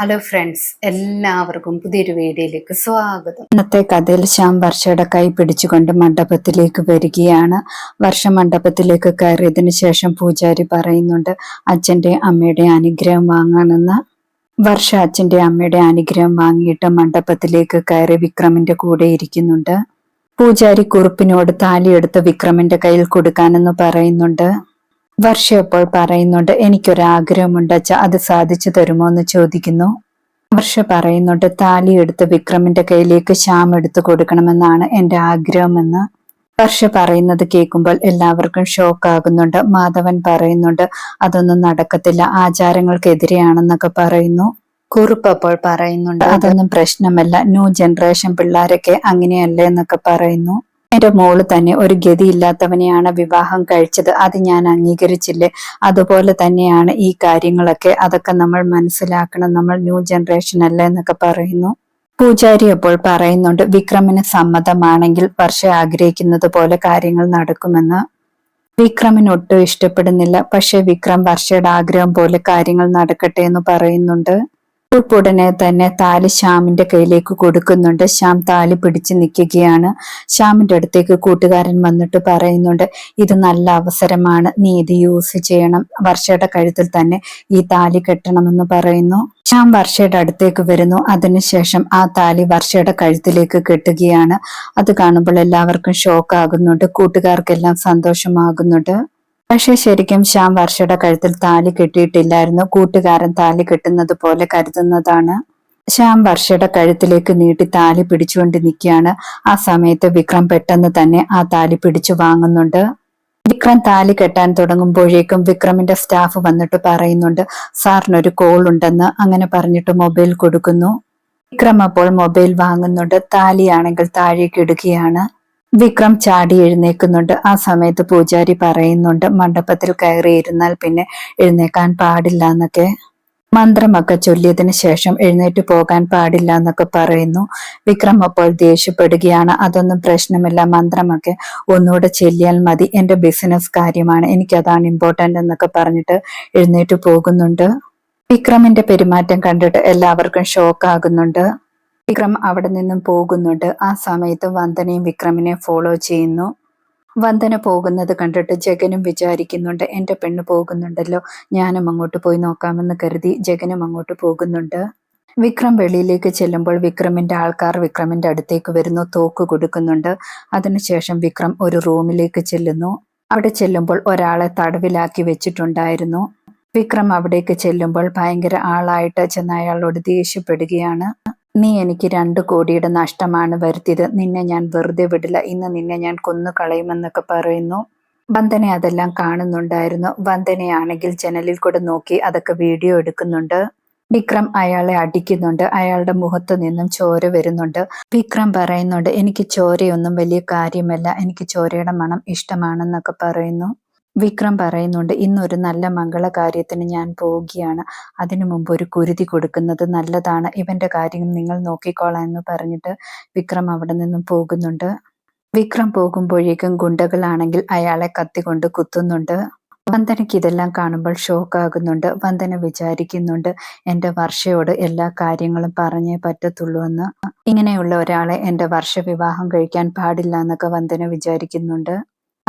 Hello friends എല്ലാവർക്കും പുതിയൊരു വീഡിയോയിലേക്ക് സ്വാഗതം. ഇന്നത്തെ കഥയിൽ ശ്യാം വർഷയുടെ കൈ പിടിച്ചുകൊണ്ട് മണ്ഡപത്തിലേക്ക് വരികയാണ്. വർഷ മണ്ഡപത്തിലേക്ക് കയറിയതിനു ശേഷം പൂജാരി പറയുന്നുണ്ട് അച്ഛന്റെ അമ്മയുടെ അനുഗ്രഹം വാങ്ങാനെന്ന്. വർഷ അച്ഛന്റെ അമ്മയുടെ അനുഗ്രഹം വാങ്ങിയിട്ട് മണ്ഡപത്തിലേക്ക് കയറി വിക്രമിന്റെ കൂടെ ഇരിക്കുന്നുണ്ട്. പൂജാരി കുറുപ്പിനോട് താലിയെടുത്ത് വിക്രമിന്റെ കയ്യിൽ കൊടുക്കാനെന്ന് പറയുന്നുണ്ട് വർഷ അപ്പോൾ പറയുന്നുണ്ട് എനിക്കൊരാഗ്രഹമുണ്ട് അച്ഛ അത് സാധിച്ചു തരുമോ? എന്ന് ചോദിക്കുന്നു. വർഷ പറയുന്നുണ്ട് താലി എടുത്ത് വിക്രമിന്റെ കയ്യിലേക്ക് ശ്യാം എടുത്തു കൊടുക്കണമെന്നാണ് എന്റെ ആഗ്രഹമെന്ന്. വർഷ പറയുന്നത് കേൾക്കുമ്പോൾ എല്ലാവർക്കും ഷോക്ക് ആകുന്നുണ്ട്. മാധവൻ പറയുന്നുണ്ട് അതൊന്നും നടക്കത്തില്ല ആചാരങ്ങൾക്കെതിരെയാണെന്നൊക്കെ പറയുന്നു. കുറുപ്പ് അപ്പോൾ പറയുന്നുണ്ട് അതൊന്നും പ്രശ്നമല്ല ന്യൂ ജനറേഷൻ പിള്ളേരൊക്കെ അങ്ങനെയല്ലേ എന്നൊക്കെ പറയുന്നു. എന്റെ മോൾ തന്നെ ഒരു ഗതിയില്ലാത്തവനെയാണ് വിവാഹം കഴിച്ചത്. അത് ഞാൻ അംഗീകരിച്ചില്ലേ? അതുപോലെ തന്നെയാണ് ഈ കാര്യങ്ങളൊക്കെ. അതൊക്കെ നമ്മൾ മനസ്സിലാക്കണം. നമ്മൾ ന്യൂ ജനറേഷൻ അല്ല എന്നൊക്കെ പറയുന്നു. പൂജാരി അപ്പോൾ പറയുന്നുണ്ട് വിക്രമിന് സമ്മതമാണെങ്കിൽ വർഷ ആഗ്രഹിക്കുന്നത് പോലെ കാര്യങ്ങൾ നടക്കുമെന്ന്. വിക്രമിന് ഒട്ടും ഇഷ്ടപ്പെടുന്നില്ല. പക്ഷെ വിക്രം വർഷയുടെ ആഗ്രഹം പോലെ കാര്യങ്ങൾ നടക്കട്ടെ എന്ന് പറയുന്നുണ്ട്. ഉടനെ തന്നെ താലി ശ്യാമിന്റെ കയ്യിലേക്ക് കൊടുക്കുന്നുണ്ട്. ശ്യാം താലി പിടിച്ചു നിൽക്കുകയാണ്. ശ്യാമിന്റെ അടുത്തേക്ക് കൂട്ടുകാരൻ വന്നിട്ട് പറയുന്നുണ്ട് ഇത് നല്ല അവസരമാണ്. നീ ഇത് യൂസ് ചെയ്യണം. വർഷയുടെ കഴുത്തിൽ തന്നെ ഈ താലി കെട്ടണമെന്ന് പറയുന്നു. ശ്യാം വർഷയുടെ അടുത്തേക്ക് വരുന്നു. അതിനുശേഷം ആ താലി വർഷയുടെ കഴുത്തിലേക്ക് കെട്ടുകയാണ്. അത് കാണുമ്പോൾ എല്ലാവർക്കും ഷോക്ക് ആകുന്നുണ്ട്. കൂട്ടുകാർക്കെല്ലാം സന്തോഷമാകുന്നുണ്ട്. പക്ഷെ ശരിക്കും ശ്യാം വർഷയുടെ കഴുത്തിൽ താലി കെട്ടിയിട്ടില്ലായിരുന്നു. കൂട്ടുകാരൻ താലി കെട്ടുന്നത് പോലെ കരുതുന്നതാണ്. ശ്യാം വർഷയുടെ കഴുത്തിലേക്ക് നീട്ടി താലി പിടിച്ചുകൊണ്ട് നിൽക്കുകയാണ്. ആ സമയത്ത് വിക്രം പെട്ടെന്ന് തന്നെ ആ താലി പിടിച്ചു വാങ്ങുന്നുണ്ട്. വിക്രം താലി കെട്ടാൻ തുടങ്ങുമ്പോഴേക്കും വിക്രമിന്റെ സ്റ്റാഫ് വന്നിട്ട് പറയുന്നുണ്ട് സാറിനൊരു കോൾ ഉണ്ടെന്ന് അങ്ങനെ പറഞ്ഞിട്ട് മൊബൈൽ കൊടുക്കുന്നു. വിക്രം അപ്പോൾ മൊബൈൽ വാങ്ങുന്നുണ്ട്. താലിയാണെങ്കിൽ താഴേക്ക് ഇടുകയാണ്. വിക്രം ചാടി എഴുന്നേക്കുന്നുണ്ട് ആ സമയത്ത് പൂജാരി പറയുന്നുണ്ട് മണ്ഡപത്തിൽ കയറി ഇരുന്നാൽ പിന്നെ എഴുന്നേക്കാൻ പാടില്ല എന്നൊക്കെ. മന്ത്രമൊക്കെ ചൊല്ലിയതിന് ശേഷം എഴുന്നേറ്റ് പോകാൻ പാടില്ല എന്നൊക്കെ പറയുന്നു. വിക്രം അപ്പോൾ ദേഷ്യപ്പെടുകയാണ്. അതൊന്നും പ്രശ്നമില്ല. മന്ത്രമൊക്കെ ഒന്നുകൂടെ ചെല്ലിയാൽ മതി. എന്റെ ബിസിനസ് കാര്യമാണ്. എനിക്ക് അതാണ് ഇമ്പോർട്ടന്റ് എന്നൊക്കെ പറഞ്ഞിട്ട് എഴുന്നേറ്റ് പോകുന്നുണ്ട്. വിക്രമിന്റെ പെരുമാറ്റം കണ്ടിട്ട് എല്ലാവർക്കും ഷോക്ക് ആകുന്നുണ്ട്. വിക്രം അവിടെ നിന്നും പോകുന്നുണ്ട്. ആ സമയത്ത് വന്ദനയും വിക്രമിനെ ഫോളോ ചെയ്യുന്നു. വന്ദന പോകുന്നത് കണ്ടിട്ട് ജഗനും വിചാരിക്കുന്നുണ്ട് എന്റെ പെണ്ണ് പോകുന്നുണ്ടല്ലോ ഞാനും അങ്ങോട്ട് പോയി നോക്കാമെന്ന് കരുതി ജഗനും അങ്ങോട്ട് പോകുന്നുണ്ട്. വിക്രം വെളിയിലേക്ക് ചെല്ലുമ്പോൾ വിക്രമിന്റെ ആൾക്കാർ വിക്രമിന്റെ അടുത്തേക്ക് വരുന്നു തോക്ക് കൊടുക്കുന്നുണ്ട്. അതിനുശേഷം വിക്രം ഒരു റൂമിലേക്ക് ചെല്ലുന്നു. അവിടെ ചെല്ലുമ്പോൾ ഒരാളെ തടവിലാക്കി വെച്ചിട്ടുണ്ടായിരുന്നു. വിക്രം അവിടേക്ക് ചെല്ലുമ്പോൾ ഭയങ്കര ആളായിട്ട് ചെന്ന് അയാളോട് ദേഷ്യപ്പെടുകയാണ്. നീ എനിക്ക് രണ്ടു കോടിയുടെ നഷ്ടമാണ് വരുത്തിയത്. നിന്നെ ഞാൻ വെറുതെ വിടില്ല. ഇന്ന് നിന്നെ ഞാൻ കൊന്നു കളയുമെന്നൊക്കെ പറയുന്നു. വന്ദന അതെല്ലാം കാണുന്നുണ്ടായിരുന്നു. വന്ദനയാണെങ്കിൽ ജനലിൽ കൂടെ നോക്കി അതൊക്കെ വീഡിയോ എടുക്കുന്നുണ്ട്. വിക്രം അയാളെ അടിക്കുന്നുണ്ട്. അയാളുടെ മുഖത്തു നിന്നും ചോര വരുന്നുണ്ട്. വിക്രം പറയുന്നുണ്ട് എനിക്ക് ചോരയൊന്നും വലിയ കാര്യമല്ല. എനിക്ക് ചോരയുടെ മണം ഇഷ്ടമാണെന്നൊക്കെ പറയുന്നു. വിക്രം പറയുന്നുണ്ട് ഇന്നൊരു നല്ല മംഗളകാര്യത്തിന് ഞാൻ പോവുകയാണ്. അതിനു മുമ്പ് ഒരു കുരുതി കൊടുക്കുന്നത് നല്ലതാണ്. ഇവന്റെ കാര്യം നിങ്ങൾ നോക്കിക്കോളാം എന്ന് പറഞ്ഞിട്ട് വിക്രം അവിടെ നിന്നും പോകുന്നുണ്ട്. വിക്രം പോകുമ്പോഴേക്കും ഗുണ്ടകളാണെങ്കിൽ അയാളെ കത്തിക്കൊണ്ട് കുത്തുന്നുണ്ട്. വന്ദനയ്ക്ക് ഇതെല്ലാം കാണുമ്പോൾ ഷോക്ക് ആകുന്നുണ്ട് വന്ദന വിചാരിക്കുന്നുണ്ട് എന്റെ വർഷയോട് എല്ലാ കാര്യങ്ങളും പറഞ്ഞേ പറ്റത്തുള്ളൂ എന്ന്. ഇങ്ങനെയുള്ള ഒരാളെ എന്റെ വർഷ വിവാഹം കഴിക്കാൻ പാടില്ല എന്നൊക്കെ വന്ദന വിചാരിക്കുന്നുണ്ട്.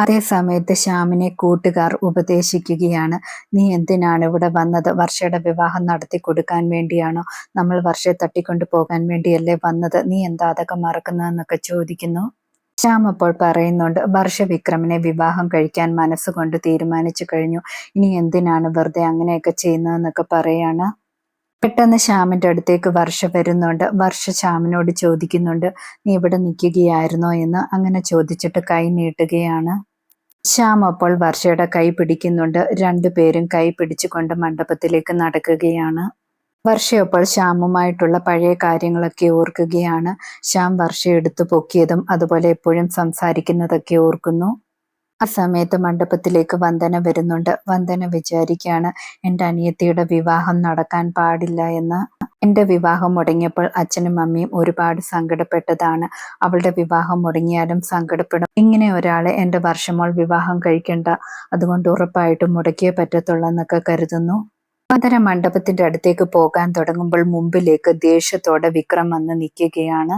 അതേ സമയത്ത് ശ്യാമിനെ കൂട്ടുകാർ ഉപദേശിക്കുകയാണ് നീ എന്തിനാണ് ഇവിടെ വന്നത്? വർഷയുടെ വിവാഹം നടത്തി കൊടുക്കാൻ വേണ്ടിയാണോ? നമ്മൾ വർഷയെ തട്ടിക്കൊണ്ടു പോകാൻ വേണ്ടിയല്ലേ വന്നത്? നീ എന്താ അതൊക്കെ മറക്കുന്നതെന്നൊക്കെ ചോദിക്കുന്നു. ശ്യാം അപ്പോൾ പറയുന്നുണ്ട് വർഷ വിക്രമിനെ വിവാഹം കഴിക്കാൻ മനസ്സുകൊണ്ട് തീരുമാനിച്ചു കഴിഞ്ഞു. ഇനി എന്തിനാണ് വെറുതെ അങ്ങനെയൊക്കെ ചെയ്യുന്നതെന്നൊക്കെ പറയാണ്. പെട്ടെന്ന് ശ്യാമിന്റെ അടുത്തേക്ക് വർഷ വരുന്നുണ്ട്. വർഷ ശ്യാമിനോട് ചോദിക്കുന്നുണ്ട് നീ ഇവിടെ നിൽക്കുകയായിരുന്നോ? എന്ന് അങ്ങനെ ചോദിച്ചിട്ട് കൈ നീട്ടുകയാണ്. ശ്യാം അപ്പോൾ വർഷയുടെ കൈ പിടിക്കുന്നുണ്ട്. രണ്ടുപേരും കൈ പിടിച്ചുകൊണ്ട് മണ്ഡപത്തിലേക്ക് നടക്കുകയാണ്. വർഷയപ്പോൾ ശ്യാമുമായിട്ടുള്ള പഴയ കാര്യങ്ങളൊക്കെ ഓർക്കുകയാണ്. ശ്യാം വർഷ എടുത്തു പൊക്കിയതും അതുപോലെ എപ്പോഴും സംസാരിക്കുന്നതൊക്കെ ഓർക്കുന്നു. ആ സമയത്ത് മണ്ഡപത്തിലേക്ക് വന്ദന വരുന്നുണ്ട്. വന്ദന വിചാരിക്കുകയാണ് എന്റെ അനിയത്തിയുടെ വിവാഹം നടക്കാൻ പാടില്ല എന്ന്. എന്റെ വിവാഹം മുടങ്ങിയപ്പോൾ അച്ഛനും അമ്മയും ഒരുപാട് സങ്കടപ്പെട്ടതാണ്. അവളുടെ വിവാഹം മുടങ്ങിയാലും സങ്കടപ്പെടും. ഇങ്ങനെ ഒരാളെ എന്റെ വർഷമോൾ വിവാഹം കഴിക്കണ്ട. അതുകൊണ്ട് ഉറപ്പായിട്ടും മുടക്കിയേ പറ്റത്തുള്ളൂ എന്നൊക്കെ കരുതുന്നു. വന്ദന മണ്ഡപത്തിന്റെ അടുത്തേക്ക് പോകാൻ തുടങ്ങുമ്പോൾ മുമ്പിലേക്ക് ദേഷ്യത്തോടെ വിക്രം വന്ന് നിൽക്കുകയാണ്.